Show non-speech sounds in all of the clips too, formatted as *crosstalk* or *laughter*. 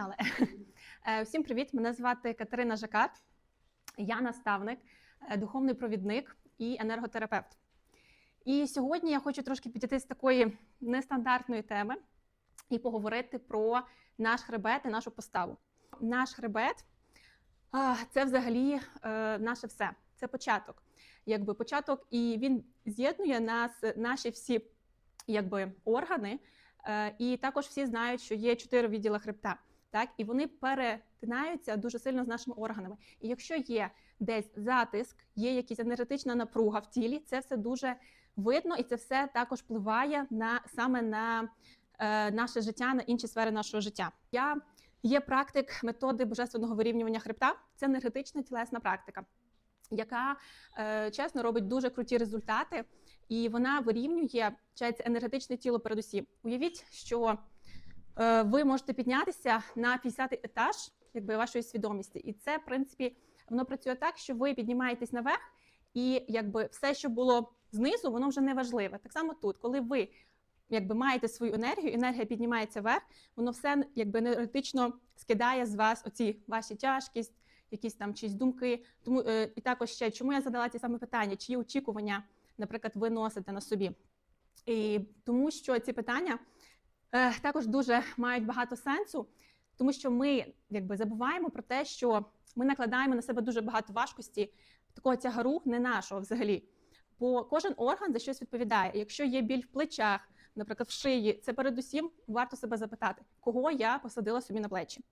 Погнали! *laughs* Е, Всім привіт! Мене звати Катерина Жакат. Я наставник, е, духовний провідник і енерготерапевт. І сьогодні я хочу трошки підійти з такої нестандартної теми і поговорити про наш хребет і нашу поставу. Наш хребет це взагалі е, наше все. Це початок. Якби початок, і він з'єднує нас, наші всі якби, органи. І також всі знають, що є чотири відділи хребта, так і вони перетинаються дуже сильно з нашими органами. І якщо є десь затиск, є якась енергетична напруга в тілі, це все дуже видно, і це все також впливає на саме на е, наше життя, на інші сфери нашого життя. Я є практик методи божественного вирівнювання хребта. Це енергетична тілесна практика, яка е, чесно робить дуже круті результати і вона вирівнює енергетичне тіло передусім. Уявіть, що ви можете піднятися на 50-й етаж якби, вашої свідомості. І це, в принципі, воно працює так, що ви піднімаєтесь наверх, і якби все, що було знизу, воно вже не важливе. Так само тут, коли ви якби маєте свою енергію, енергія піднімається вверх, воно все якби енергетично скидає з вас оці ваші тяжкість, якісь там чиїсь думки. Тому е, і також ще чому я задала ці саме питання, чиї очікування наприклад, ви носите на собі. І тому що ці питання е, також дуже мають багато сенсу, тому що ми якби забуваємо про те, що ми накладаємо на себе дуже багато важкості, такого тягару не нашого взагалі. Бо кожен орган за щось відповідає. Якщо є біль в плечах, наприклад, в шиї, це передусім варто себе запитати, кого я посадила собі на плечі.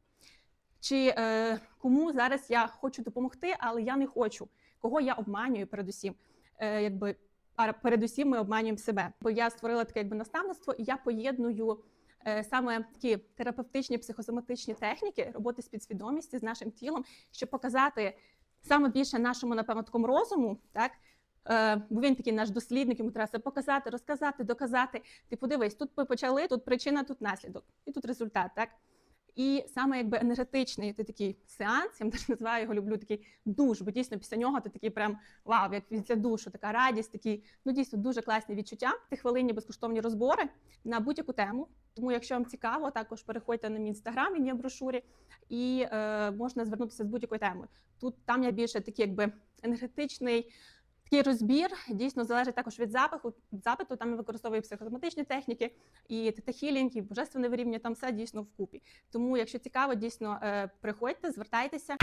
Чи е, кому зараз я хочу допомогти, але я не хочу, кого я обманюю передусім. Е, якби а передусім ми обманюємо себе. Бо я створила таке якби наставництво, і я поєдную е, саме такі терапевтичні психосоматичні техніки роботи з підсвідомістю з нашим тілом, щоб показати саме більше нашому напевно такому розуму, так. Е, Бо він такий наш дослідник, йому треба все показати, розказати, доказати. Ти подивись, тут ми почали, тут причина, тут наслідок, і тут результат, так? І саме якби енергетичний ти такий сеанс, я теж називаю його, люблю такий душ, бо дійсно після нього ти такий прям вау, як після душу, така радість, такі ну дійсно дуже класні відчуття. Ти хвилинні безкоштовні розбори на будь-яку тему. Тому, якщо вам цікаво, також переходьте на мій інстаграм, він є в брошурі, і е, можна звернутися з будь-якою темою. Тут там я більше такий, якби енергетичний. Такий розбір дійсно залежить також від запаху запиту. Там я використовую психосоматичні техніки, і тета-хілінг, і божественне вирівнює, там все дійсно вкупі. Тому, якщо цікаво, дійсно е, приходьте, звертайтеся.